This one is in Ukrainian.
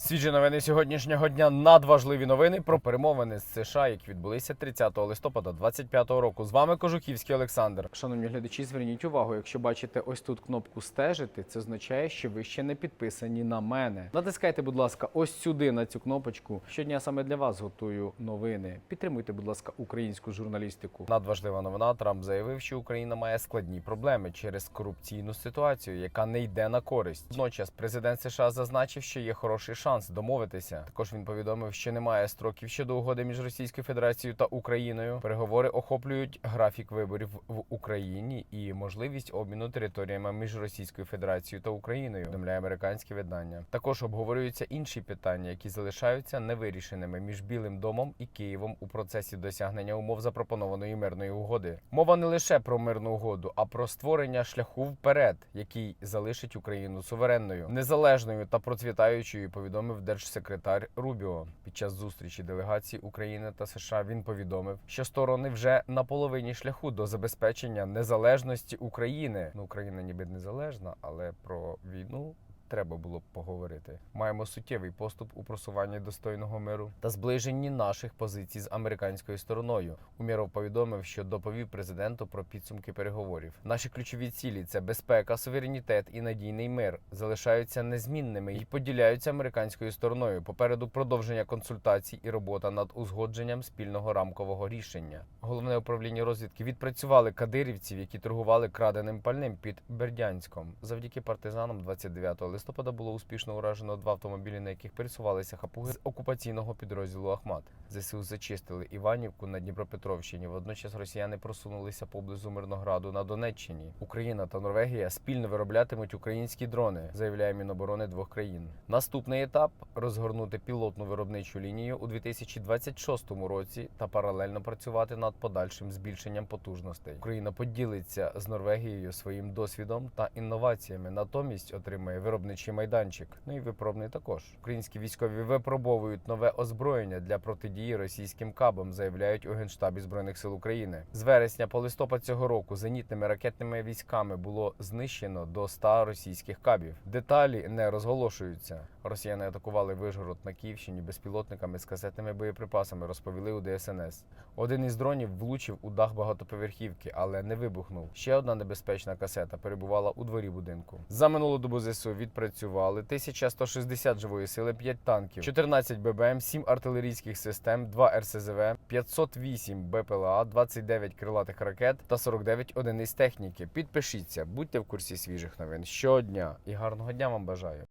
Свіжі новини сьогоднішнього дня надважливі новини про перемовини з США, які відбулися 30 листопада 2025 року. З вами Кожухівський Олександр. Шановні глядачі, зверніть увагу, якщо бачите ось тут кнопку стежити, це означає, що ви ще не підписані на мене. Натискайте, будь ласка, ось сюди на цю кнопочку. Щодня саме для вас готую новини. Підтримуйте, будь ласка, українську журналістику. Надважлива новина. Трамп заявив, що Україна має складні проблеми через корупційну ситуацію, яка не йде на користь. Водночас президент США зазначив, що є хороший шанс домовитися. Також він повідомив, що немає строків щодо угоди між Російською Федерацією та Україною. Переговори охоплюють графік виборів в Україні і можливість обміну територіями між Російською Федерацією та Україною. Повідомляє американське видання. Також обговорюються інші питання, які залишаються невирішеними між Білим домом і Києвом у процесі досягнення умов запропонованої мирної угоди. Мова не лише про мирну угоду, а про створення шляху вперед, який залишить Україну суверенною, незалежною та процвітаючою. Повідомив держсекретар Рубіо. Під час зустрічі делегацій України та США він повідомив, що сторони вже на половині шляху до забезпечення незалежності України. Ну, Україна ніби незалежна, але про війну. Треба було б поговорити. Маємо суттєвий поступ у просуванні достойного миру та зближенні наших позицій з американською стороною. Уміров повідомив, що доповів президенту про підсумки переговорів. Наші ключові цілі це безпека, суверенітет і надійний мир залишаються незмінними і поділяються американською стороною. Попереду продовження консультацій і робота над узгодженням спільного рамкового рішення. Головне управління розвідки відпрацювали кадирівців, які торгували краденим пальним під Бердянськом. Завдяки партизанам 29 листопада було успішно уражено два автомобілі, на яких пересувалися хапуги з окупаційного підрозділу Ахмат. ЗСУ зачистили Іванівку на Дніпропетровщині. Водночас росіяни просунулися поблизу Мирнограду на Донеччині. Україна та Норвегія спільно вироблятимуть українські дрони, заявляє Міноборони двох країн. Наступний етап розгорнути пілотну виробничу лінію у 2026 році та паралельно працювати над подальшим збільшенням потужностей. Україна поділиться з Норвегією своїм досвідом та інноваціями. Натомість отримає виробничий майданчик. Ну і виробний також. Українські військові випробовують нове озброєння для протидії російським кабам, заявляють у генштабі збройних сил України. З вересня по листопад цього року зенітними ракетними військами було знищено до 100 російських кабів. Деталі не розголошуються. Росіяни атакували Вишгород на Київщині безпілотниками з касетними боєприпасами, розповіли у ДСНС. Один із дронів влучив у дах багатоповерхівки, але не вибухнув. Ще одна небезпечна касета перебувала у дворі будинку. За минулу добу ЗСУ відпрацювали 1160 живої сили, 5 танків, 14 ББМ, 7 артилерійських систем, 2 РСЗВ, 508 БПЛА, 29 крилатих ракет та 49 одиниць техніки. Підпишіться, будьте в курсі свіжих новин щодня і гарного дня вам бажаю.